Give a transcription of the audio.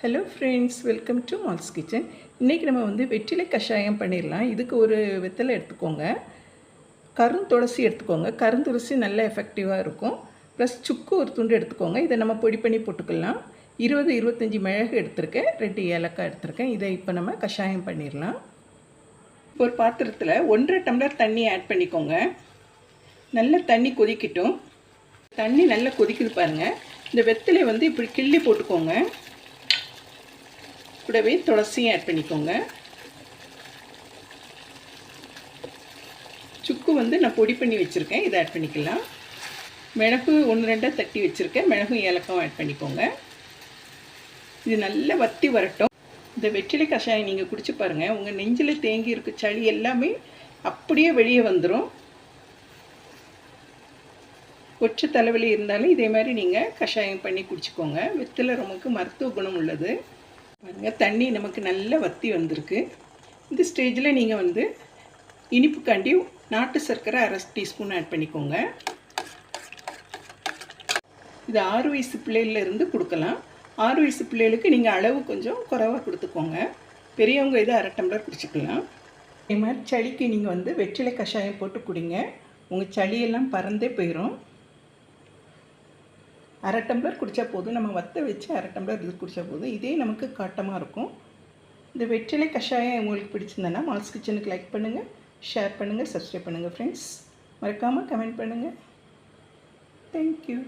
Hello friends welcome to Mals kitchen இன்றைக்கி நம்ம வந்து வெற்றிலை கஷாயம் பண்ணிடலாம் இதுக்கு ஒரு வெத்தலை எடுத்துக்கோங்க. கருந்துளசி எடுத்துக்கோங்க. கருந்துளசி நல்ல எஃபெக்டிவாக இருக்கும். ப்ளஸ் சுக்கு ஒரு துண்டு எடுத்துக்கோங்க. இதை நம்ம பொடி பண்ணி போட்டுக்கலாம். இருபது இருபத்தஞ்சி மிளகு எடுத்திருக்கேன். ரெண்டு ஏலக்காய் எடுத்திருக்கேன். இதை இப்போ நம்ம கஷாயம் பண்ணிடலாம் ஒரு பாத்திரத்தில் ஒன்றரை டம்ளர் தண்ணி ஆட் பண்ணிக்கோங்க. நல்ல தண்ணி கொதிக்கட்டும். தண்ணி நல்லா கொதிக்குது பாருங்கள் இந்த வெத்தலை வந்து இப்படி கிள்ளி போட்டுக்கோங்க. கூடவே துளசியும் ஆட் பண்ணிக்கோங்க. சுக்கு வந்து நான் பொடி பண்ணி வச்சுருக்கேன். இதை ஆட் பண்ணிக்கலாம். மிளகு ஒன்று ரெண்டாக தட்டி வச்சுருக்கேன். மிளகும் ஏலக்காவும் ஆட் பண்ணிக்கோங்க. இது நல்லா வத்தி வரட்டும். இந்த வெற்றிலை கஷாயம் நீங்கள் குடிச்சு பாருங்கள் உங்கள் நெஞ்சில் தேங்கி இருக்க சளி எல்லாமே அப்படியே வெளியே வந்துடும் ஒற்றை தலைவலி இருந்தாலும் இதே மாதிரி நீங்கள் கஷாயம் பண்ணி குடிச்சிக்கோங்க. வெற்றிலை ரொம்ப மருத்துவ குணம் உள்ளது. பாருங்கள் தண்ணி நமக்கு நல்லா வத்தி வந்திருக்கு. இந்த ஸ்டேஜில் நீங்கள் வந்து இனிப்புக்காண்டி நாட்டு சர்க்கரை அரை டீஸ்பூன் ஆட் பண்ணிக்கோங்க. இது ஆறு வயசு பிள்ளையிலேருந்து கொடுக்கலாம். ஆறு வயசு பிள்ளைகளுக்கு நீங்கள் அளவு கொஞ்சம் குறைவாக கொடுத்துக்கோங்க. பெரியவங்க இதை அரை டம்ளர் குடிச்சிக்கலாம். இதே மாதிரி சளிக்கு நீங்கள் வந்து வெற்றிலை கஷாயம் போட்டு குடிங்க. உங்கள் சளியெல்லாம் பறந்தே போயிடும் அரை டம்ளர் குடித்தா போதும். நம்ம வத்த வச்சு அரை டம்ளர் இது குடித்தா போதும். இதே நமக்கு காட்டமாக இருக்கும். இந்த வெற்றிலை கஷாயம் உங்களுக்கு பிடிச்சிருந்தேன்னா மால்ஸ் கிச்சனுக்கு லைக் பண்ணுங்கள் ஷேர் பண்ணுங்கள் சப்ஸ்கிரைப் பண்ணுங்கள் ஃப்ரெண்ட்ஸ் மறக்காமல் கமெண்ட் பண்ணுங்கள் தேங்க்யூ